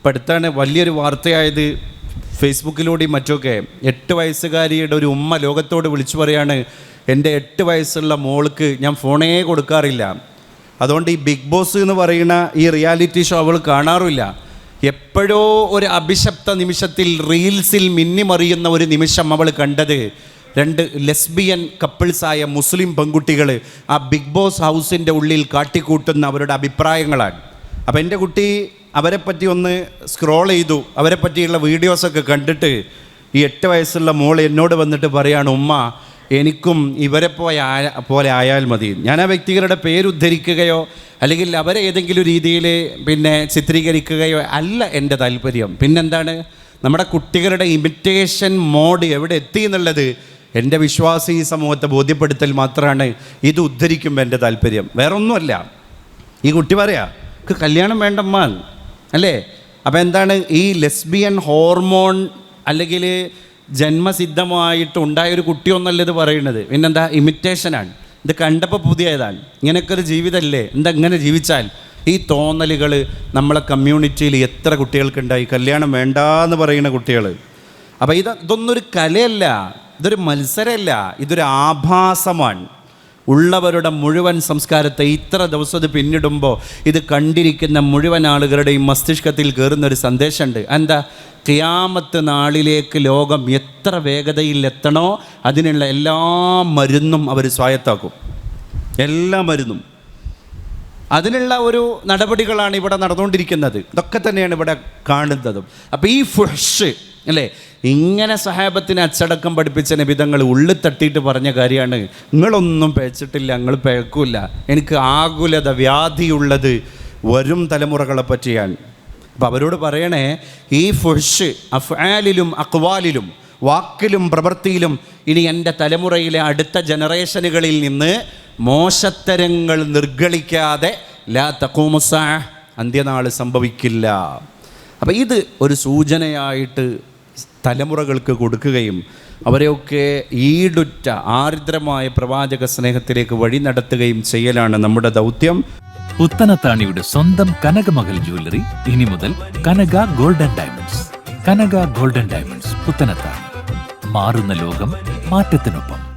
ഇപ്പം വലിയൊരു വാർത്തയായത്. ഫേസ്ബുക്കിലൂടെയും മറ്റൊക്കെ എട്ട് വയസ്സുകാരിയുടെ ഒരു ഉമ്മ ലോകത്തോട് വിളിച്ചു പറയാണ് എന്റെ എട്ട് വയസ്സുള്ള മോൾക്ക് ഞാൻ ഫോണേ കൊടുക്കാറില്ല. അതുകൊണ്ട് ഈ ബിഗ് ബോസ് എന്ന് പറയുന്ന ഈ റിയാലിറ്റി ഷോ അവൾ കാണാറില്ല. എപ്പോഴോ ഒരു അഭിശപ്ത നിമിഷത്തിൽ റീൽസിൽ മിന്നിമറിയുന്ന ഒരു നിമിഷം അവൾ കണ്ടത്. രണ്ട് ലെസ്ബിയൻ കപ്പിൾസായ മുസ്ലിം പെൺകുട്ടികൾ ആ ബിഗ് ബോസ് ഹൗസിന്റെ ഉള്ളിൽ കാട്ടിക്കൂട്ടുന്ന അവരുടെ അഭിപ്രായങ്ങളാണ്. അപ്പോൾ എന്റെ കുട്ടി അവരെ പറ്റി ഒന്ന് സ്ക്രോൾ ചെയ്തു. അവരെ പറ്റിയുള്ള വീഡിയോസൊക്കെ കണ്ടിട്ട് ഈ എട്ട് വയസ്സുള്ള മോൾ എന്നോട് വന്നിട്ട് പറയാണ് ഉമ്മ എനിക്കും ഇവരെ പോലെ ആയ പോലെ ആയാൽ മതി. ഞാൻ ആ വ്യക്തികളുടെ പേരുദ്ധരിക്കുകയോ അല്ലെങ്കിൽ അവരെ ഏതെങ്കിലും രീതിയിൽ പിന്നെ ചിത്രീകരിക്കുകയോ അല്ല എന്റെ താല്പര്യം. പിന്നെന്താണ്? നമ്മുടെ കുട്ടികളുടെ ഇമിറ്റേഷൻ മോഡ് എവിടെ എത്തി എന്നുള്ളത് എന്റെ വിശ്വാസി സമൂഹത്തെ ബോധ്യപ്പെടുത്തൽ മാത്രമാണ് ഇത് ഉദ്ധരിക്കുമ്പോൾ എന്റെ താല്പര്യം. വേറൊന്നുമല്ല. ഈ കുട്ടി പറയാ "എനിക്ക് കല്യാണം വേണ്ടമ്മ. അല്ലേ? അപ്പോൾ എന്താണ് ഈ ലെസ്ബിയൻ ഹോർമോൺ അല്ലെങ്കിൽ ജന്മസിദ്ധമായിട്ട് ഉണ്ടായൊരു കുട്ടിയൊന്നല്ല ഇത് പറയുന്നത്? പിന്നെന്താ? ഇമിറ്റേഷനാണ്. ഇത് കണ്ടപ്പോൾ പുതിയതാണ്. ഇങ്ങനെയൊക്കെ ഒരു ജീവിതമല്ലേ എന്താ ഇങ്ങനെ ജീവിച്ചാൽ? ഈ തോന്നലുകൾ നമ്മളെ കമ്മ്യൂണിറ്റിയിൽ എത്ര കുട്ടികൾക്കുണ്ടായി? കല്യാണം വേണ്ട എന്ന് പറയുന്ന കുട്ടികൾ അപ്പോൾ ഇത് ഇതൊന്നൊരു കലയല്ല. ഇതൊരു മത്സരമല്ല. ഇതൊരു ആഭാസമാണ്. ഉള്ളവരുടെ മുഴുവൻ സംസ്കാരത്തെ ഇത്ര ദിവസം ഇത് പിന്നിടുമ്പോൾ ഇത് കണ്ടിരിക്കുന്ന മുഴുവൻ ആളുകളുടെയും മസ്തിഷ്കത്തിൽ കയറുന്നൊരു സന്ദേശമുണ്ട് എന്താ? ക്യാമത്ത് നാളിലേക്ക് ലോകം എത്ര വേഗതയിൽ എത്തണോ അതിനുള്ള എല്ലാ മരുന്നും അവർ സ്വായത്താക്കും. എല്ലാ മരുന്നും. അതിനുള്ള ഒരു നടപടികളാണ് ഇവിടെ നടന്നുകൊണ്ടിരിക്കുന്നത്. ഇതൊക്കെ തന്നെയാണ് ഇവിടെ കാണുന്നതും. അപ്പോൾ ഈ ഫുഷ് അല്ലേ? ഇങ്ങനെ സഹാബത്തിന് അച്ചടക്കം പഠിപ്പിച്ച നിബിധങ്ങൾ ഉള്ളിൽ തട്ടിയിട്ട് പറഞ്ഞ കാര്യമാണ്. നിങ്ങളൊന്നും പേച്ചിട്ടില്ല നിങ്ങൾ പേക്കൂല. എനിക്ക് ആകുലത വ്യാധിയുള്ളത് വരും തലമുറകളെ പറ്റിയാണ്. അപ്പം അവരോട് പറയണേ ഈ ഫുഷ് അഫ്ആലിലും അക്വാലിലും വാക്കിലും പ്രവൃത്തിയിലും ഇനി എന്റെ തലമുറയിലെ അടുത്ത ജനറേഷനുകളിൽ നിന്ന് മോശത്തരങ്ങൾ നിർഗളിക്കാതെ ലാ തക്കൂമുസ അന്ത്യനാൾ സംഭവിക്കില്ല. അപ്പം ഇത് ഒരു സൂചനയായിട്ട് തലമുറകൾക്ക് കൊടുക്കുകയും അവരെയൊക്കെ ഈടുറ്റ ആർദ്രമായ പ്രവാചക സ്നേഹത്തിലേക്ക് വഴി നടത്തുകയും ചെയ്യലാണ് നമ്മുടെ ദൗത്യം. പുത്തനത്താണിയുടെ സ്വന്തം കനകമകൽ ജ്വല്ലറി. ഇനി മുതൽ Kanaka golden diamonds. Kanaka golden diamonds Puthanathani മാറുന്ന ലോകം മാറ്റത്തിനൊപ്പം.